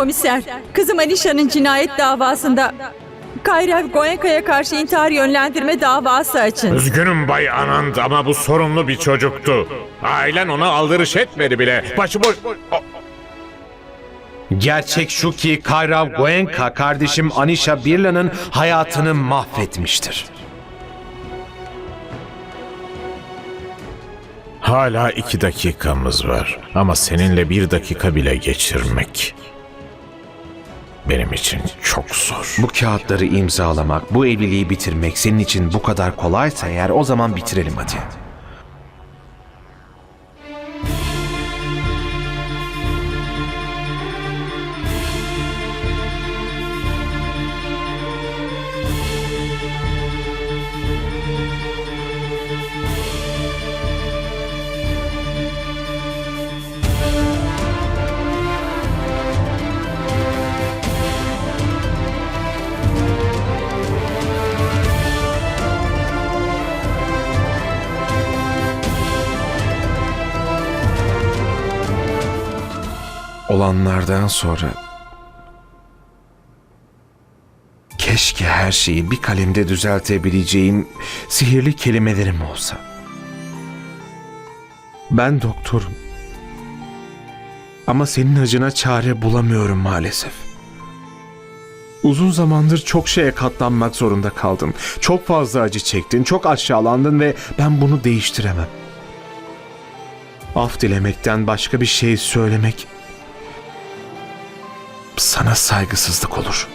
Komiser, kızım Alişa'nın cinayet davasında Kayrev Goenka'ya karşı intihar yönlendirme davası açın. Üzgünüm Bay Anand ama bu sorunlu bir çocuktu. Ailen ona aldırış etmedi bile. Başıboş... O- Gerçek şu ki Kayrav Goenka kardeşim Anisha Birla'nın hayatını mahvetmiştir. Hala iki dakikamız var. Ama seninle bir dakika bile geçirmek... Benim için çok zor. Bu kağıtları imzalamak, bu evliliği bitirmek senin için bu kadar kolaysa eğer o zaman bitirelim hadi. Olanlardan sonra keşke her şeyi bir kalemde düzeltebileceğim sihirli kelimelerim olsa. Ben doktorum. Ama senin acına çare bulamıyorum maalesef. Uzun zamandır çok şeye katlanmak zorunda kaldın. Çok fazla acı çektin, çok aşağılandın ve ben bunu değiştiremem. Af dilemekten başka bir şey söylemek sana saygısızlık olur.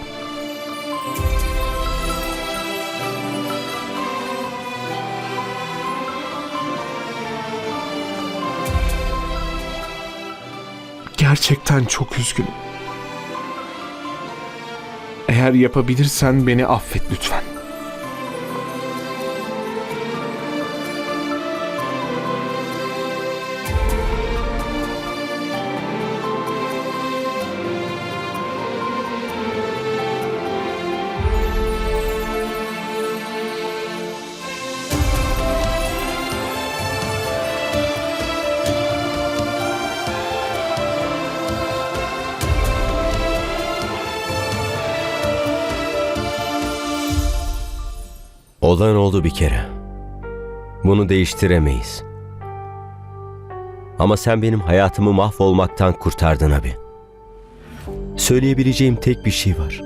Gerçekten çok üzgünüm. Eğer yapabilirsen beni affet lütfen. Olan oldu bir kere. Bunu değiştiremeyiz. Ama sen benim hayatımı mahvolmaktan kurtardın abi. Söyleyebileceğim tek bir şey var.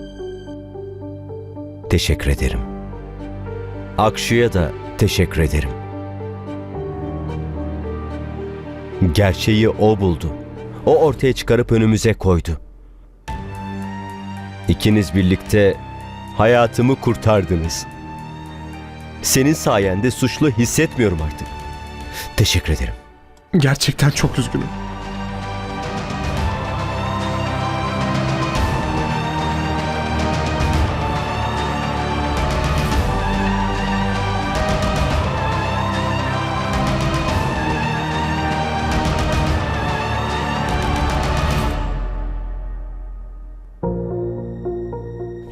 Teşekkür ederim. Akşu'ya da teşekkür ederim. Gerçeği o buldu. O ortaya çıkarıp önümüze koydu. İkiniz birlikte hayatımı kurtardınız. Senin sayende suçlu hissetmiyorum artık. Teşekkür ederim. Gerçekten çok üzgünüm.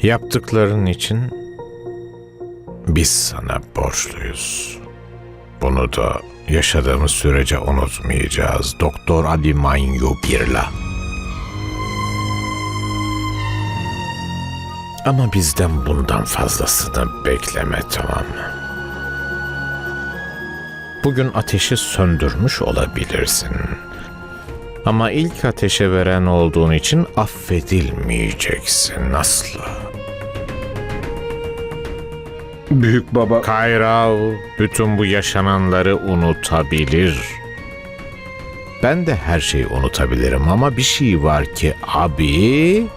Yaptıkların için biz sana borçluyuz. Bunu da yaşadığımız sürece unutmayacağız. Doktor Ali Manyu Birla. Ama bizden bundan fazlasını bekleme tamam mı? Bugün ateşi söndürmüş olabilirsin. Ama ilk ateşe veren olduğun için affedilmeyeceksin asla. Büyük baba. Kayrav bütün bu yaşananları unutabilir. Ben de her şeyi unutabilirim ama bir şey var ki abi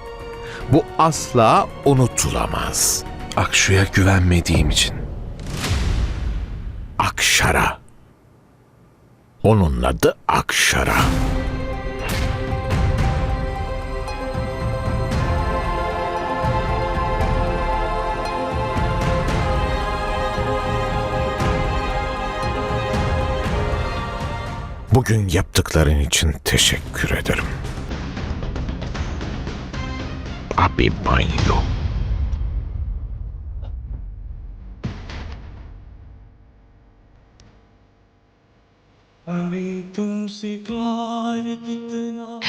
bu asla unutulamaz. Akşu'ya güvenmediğim için. Akşara. Onun adı Akşara. Bugün yaptıkların için teşekkür ederim. Abi banyo.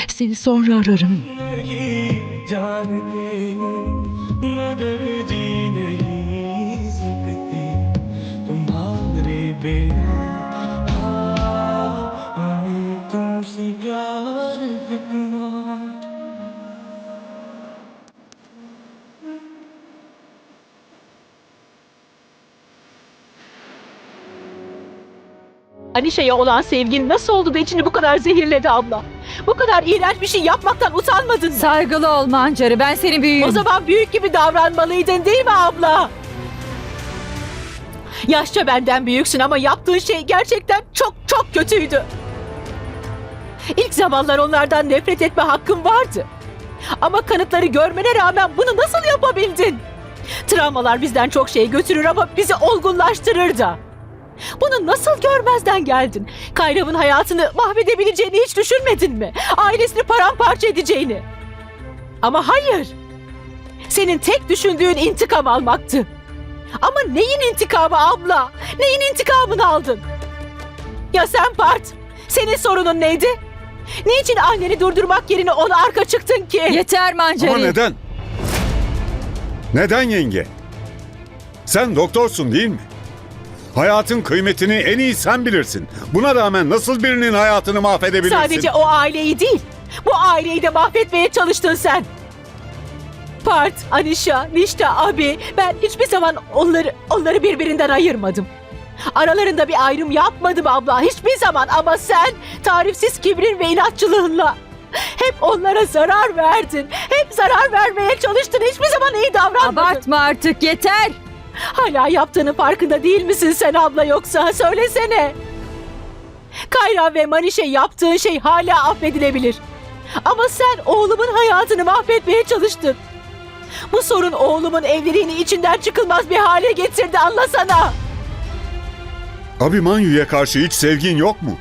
Seni sonra ararım. Anişe'ye olan sevgin nasıl oldu da içini bu kadar zehirledi abla? Bu kadar iğrenç bir şey yapmaktan utanmadın mı? Saygılı ol Mancarı. Ben senin büyüğüm. O zaman büyük gibi davranmalıydın değil mi abla? Yaşça benden büyüksün ama yaptığın şey gerçekten çok çok kötüydü. İlk zamanlar onlardan nefret etme hakkın vardı. Ama kanıtları görmene rağmen bunu nasıl yapabildin? Travmalar bizden çok şey götürür ama bizi olgunlaştırır da. Bunu nasıl görmezden geldin? Kayrav'ın hayatını mahvedebileceğini hiç düşünmedin mi? Ailesini paramparça edeceğini. Ama hayır. Senin tek düşündüğün intikam almaktı. Ama neyin intikamı abla? Neyin intikamını aldın? Ya sen Part, senin sorunun neydi? Niçin anneni durdurmak yerine ona arka çıktın ki? Yeter Mancarı. Ama neden? Neden yenge? Sen doktorsun değil mi? Hayatın kıymetini en iyi sen bilirsin. Buna rağmen nasıl birinin hayatını mahvedebilirsin? Sadece o aileyi değil, bu aileyi de mahvetmeye çalıştın sen. Part, Anisha, Nişta, abi ben hiçbir zaman onları onları birbirinden ayırmadım. Aralarında bir ayrım yapmadım abla hiçbir zaman ama sen tarifsiz kibrin ve inatçılığınla hep onlara zarar verdin. Hep zarar vermeye çalıştın. Hiçbir zaman iyi davranmadın. Abartma artık yeter. Hala yaptığının farkında değil misin sen abla yoksa? Söylesene. Kayra ve Manişe yaptığın şey hala affedilebilir. Ama sen oğlumun hayatını mahvetmeye çalıştın. Bu sorun oğlumun evliliğini içinden çıkılmaz bir hale getirdi anlasana. Abimanyu'ya karşı hiç sevgin yok mu?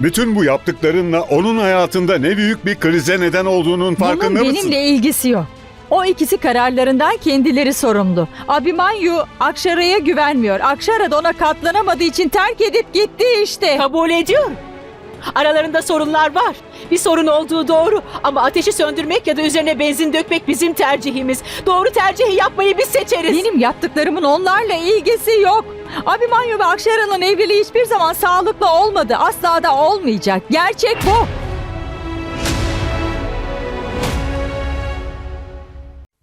Bütün bu yaptıklarınla onun hayatında ne büyük bir krize neden olduğunun farkında Bunun mısın? benimle ilgisi yok. O ikisi kararlarından kendileri sorumlu. Abimanyu Akşara'ya güvenmiyor. Akşara da ona katlanamadığı için terk edip gitti işte. Kabul ediyorum. Aralarında sorunlar var. Bir sorun olduğu doğru ama ateşi söndürmek ya da üzerine benzin dökmek bizim tercihimiz. Doğru tercihi yapmayı biz seçeriz. Benim yaptıklarımın onlarla ilgisi yok. Abimanyu ve Akşara'nın evliliği hiçbir zaman sağlıklı olmadı. Asla da olmayacak. Gerçek bu.